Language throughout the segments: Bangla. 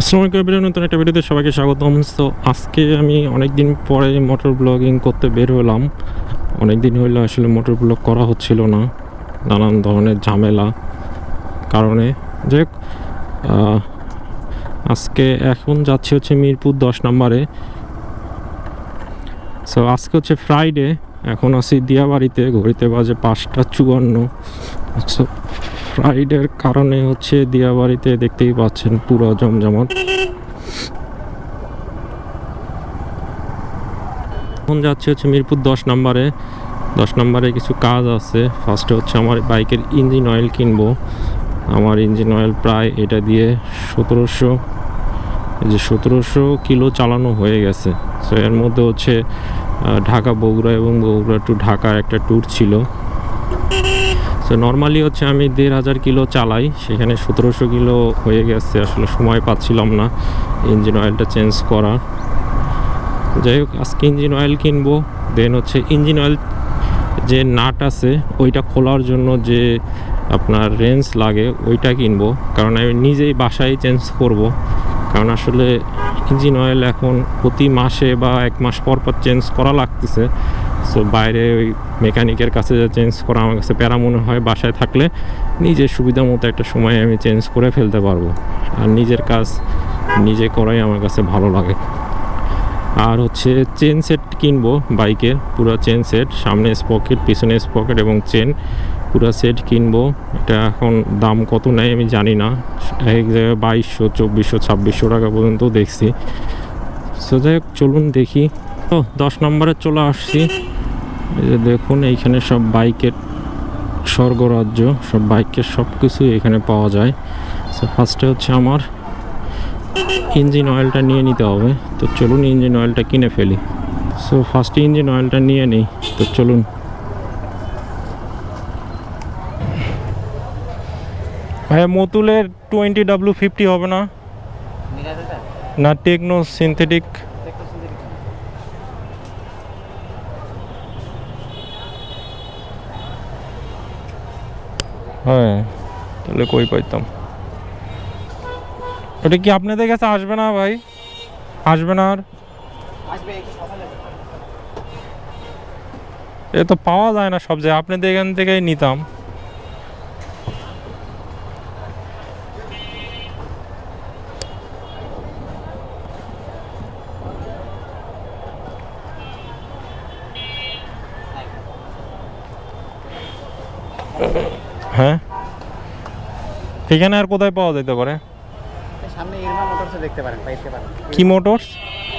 আসসালামু আলাইকুম নতুন একটা ভিডিওতে সবাইকে স্বাগতম। তো আজকে আমি অনেক দিন পরে মোটর ব্লগিং করতে বের হলাম। অনেক দিন হইল আসলে মোটর ব্লগ করা হচ্ছিল না, নানান ধরনের ঝামেলা কারণে। যে আজকে এখন যাচ্ছি হচ্ছে মিরপুর দশ নম্বরে। সো আজকে হচ্ছে ফ্রাইডে এখন আছি দিয়াবাড়িতে, ঘড়িতে বাজে পাঁচটা চুয়ান্ন। সো ফ্রাইডের কারণে হচ্ছে দিয়াবাড়িতে দেখতেই পাচ্ছেন পুরো জমজমাট। এখন যাচ্ছে হচ্ছে মিরপুর দশ নম্বরে। দশ নম্বরে কিছু কাজ আছে। ফার্স্টে হচ্ছে আমার বাইকের ইঞ্জিন অয়েল কিনবো। আমার ইঞ্জিন অয়েল প্রায় এটা দিয়ে সতেরোশো, এই যে সতেরোশো কিলো চালানো হয়ে গেছে। সো এর মধ্যে হচ্ছে ঢাকা বগুড়া এবং বগুড়া টু ঢাকার একটা ট্যুর ছিল। সো নর্মালি হচ্ছে আমি দেড় হাজার কিলো চালাই। সেখানে সতেরোশো কিলো হয়ে গেছে, আসলে সময় পাচ্ছিলাম না ইঞ্জিন অয়েলটা চেঞ্জ করার যাই হোক, আজকে ইঞ্জিন অয়েল কিনবো দেন হচ্ছে ইঞ্জিন অয়েল যে নাট আছে, ওইটা খোলার জন্য যে আপনার রেঞ্জ লাগে, ওইটা কিনবো। কারণ আমি নিজেই বাসায় চেঞ্জ করব। কারণ আসলে ইঞ্জিন অয়েল এখন প্রতি মাসে বা এক মাস পর পর চেঞ্জ করা লাগতেছে। সো বাইরে ওই মেকানিকের কাছে চেঞ্জ করা আমার কাছে প্যারা মনে হয়, বাসায় থাকলে নিজের সুবিধা মতো একটা সময় আমি চেঞ্জ করে ফেলতে পারব। আর নিজের কাজ নিজে করাই আমার কাছে ভালো লাগে। আর হচ্ছে চেন সেট কিনবো, বাইকের পুরো চেন সেট, সামনে স্পকেট, পিছনে স্পকেট এবং চেন, পুরো সেট কিনবো। এটা এখন দাম কত নেয় আমি জানি না। এক জায়গায় বাইশশো, চব্বিশশো, ছাব্বিশশো টাকা পর্যন্ত দেখছি। সো যাই হোক, চলুন দেখি। তো দশ নম্বরে চলে আসছি। এই যে দেখুন এইখানে সব বাইকের স্বর্গরাজ্য সব বাইকের সব কিছুই এখানে পাওয়া যায়। সো ফার্স্টে হচ্ছে আমার ইঞ্জিন অয়েলটা নিয়ে নিতে হবে। তো চলুন ইঞ্জিন অয়েলটা কিনে ফেলি। সো ফার্স্টে ইঞ্জিন অয়েলটা নিয়ে নিই। তো চলুন। ভাইয়া মতুলের টোয়েন্টি ডাব্লু ফিফটি হবে না? না টেকনো সিনথেটিক হ্যাঁ। তাহলে কই পাইতাম? ওটা কি আপনাদের কাছে আসবে না ভাই? আসবে না আর? এ তো পাওয়া যায় না সব জায়গায় আপনাদের এখান থেকেই নিতাম। হ্যাঁ? এখানে আর কোথায় পাওয়া যেতে পারে? সামনে ইরমা মোটরসে দেখতে পারেন পাইতে পারেন। কি মোটরস?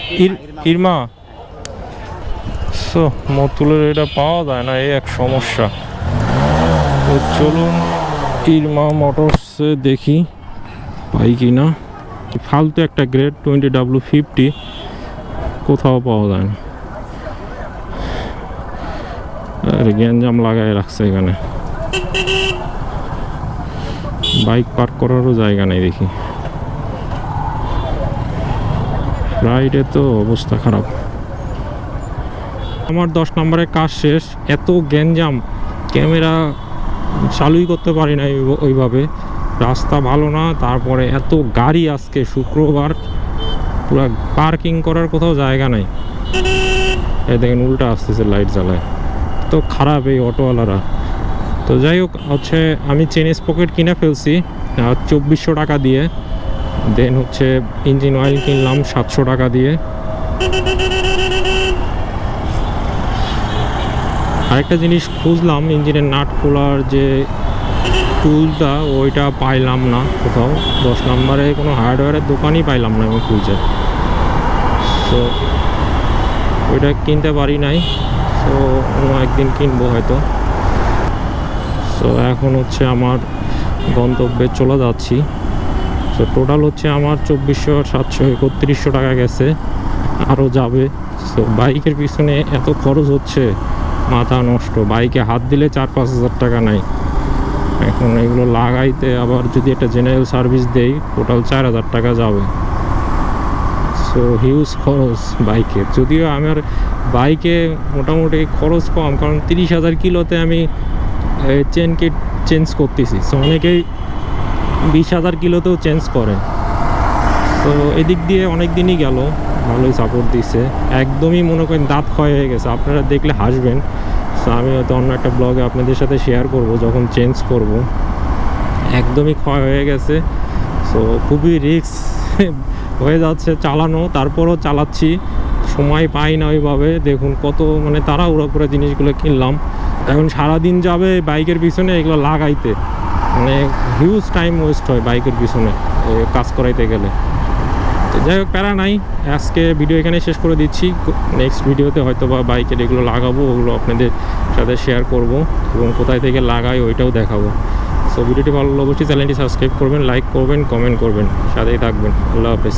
ইর- ইরমা। সো মতুলের এটা পাওয়া যায় না এই এক সমস্যা। তো চলুন ইরমা মোটরসে দেখি পাই কি না? ফালতু একটা গ্রেড টোয়েন্টি ডাব্লু ফিফটি কোথাও পাওয়া যায় না। আরে গ্যাঞ্জাম লাগাই রাখছে এখানে। বাইক পার্ক করারও জায়গা নেই দেখি। রাইডে তো অবস্থা খারাপ। আমার দশ নম্বরের কাজ শেষ, এত গ্যাঞ্জাম, ক্যামেরা চালুই করতে পারি না ওই- ওইভাবে। রাস্তা ভালো না, তারপরে এত গাড়ি আজকে শুক্রবার, পুরো পার্কিং করার কোথাও জায়গা নাই। এই দেখেন উল্টা আসতেছে লাইট জ্বালায়। তো খারাপ এই অটোওয়ালারা। তো যাই হোক, হচ্ছে আমি চেনিস পকেট কিনে ফেলছি চব্বিশশো টাকা দিয়ে। দেন হচ্ছে ইঞ্জিন অয়েল কিনলাম সাতশো টাকা দিয়ে। আরেকটা জিনিস খুঁজলাম ইঞ্জিনের নাট খোলার যে টুলটা ওইটা পাইলাম না কোথাও। দশ নম্বরে কোনো হার্ডওয়্যারের দোকানই পাইলাম না আমি খুঁজে। তো ওইটা কিনতে পারি নাই। তো অন্য একদিন কিনবো হয়তো। তো এখন হচ্ছে আমার গন্তব্যে চলে যাচ্ছি। তো টোটাল হচ্ছে আমার চব্বিশশো সাতশো একত্রিশশো টাকা গেছে, আরও যাবে। তো বাইকের পিছনে এত খরচ হচ্ছে, মাথা নষ্ট। বাইকে হাত দিলে চার পাঁচ হাজার টাকা নাই। এখন এগুলো লাগাইতে আবার যদি একটা জেনারেল সার্ভিস দেই টোটাল চার হাজার টাকা যাবে। সো হিউজ খরচ বাইকে যদিও আমার বাইকে মোটামুটি খরচ কম, কারণ তিরিশ হাজার কিলোতে আমি চেন কিট চেঞ্জ করতেছি। সো অনেকেই বিশ হাজার কিলোতেও চেঞ্জ করে। তো এদিক দিয়ে অনেক দিনই গেল, ভালোই সাপোর্ট দিছে। একদমই মনে করেন দাঁত ক্ষয় হয়ে গেছে। আপনারা দেখলে হাসবেন। সো আমি হয়তো অন্য একটা ব্লগে আপনাদের সাথে শেয়ার করব, যখন চেঞ্জ করব। একদমই ক্ষয় হয়ে গেছে। সো খুবই রিস্ক হয়ে যাচ্ছে চালানো। তারপরও চালাচ্ছি। সময় পাই না ওইভাবে। দেখুন কত মানে তারা উড়া করে জিনিসগুলো কিনলাম। এখন সারাদিন যাবে বাইকের পিছনে এগুলো লাগাইতে। মানে হিউজ টাইম ওয়েস্ট হয় বাইকের পিছনে কাজ করাইতে গেলে। যাই হোক, প্যারা নাই। আজকে ভিডিও এখানে শেষ করে দিচ্ছি। নেক্সট ভিডিওতে হয়তো বা বাইকের এগুলো লাগাবো, ওগুলো আপনাদের সাথে শেয়ার করব এবং কোথায় থেকে লাগাই ওইটাও দেখাবো। সো ভিডিওটি ভালো অবশ্যই চ্যানেলটি সাবস্ক্রাইব করবেন লাইক করবেন কমেন্ট করবেন। সাথেই থাকবেন। আল্লাহ হাফেজ।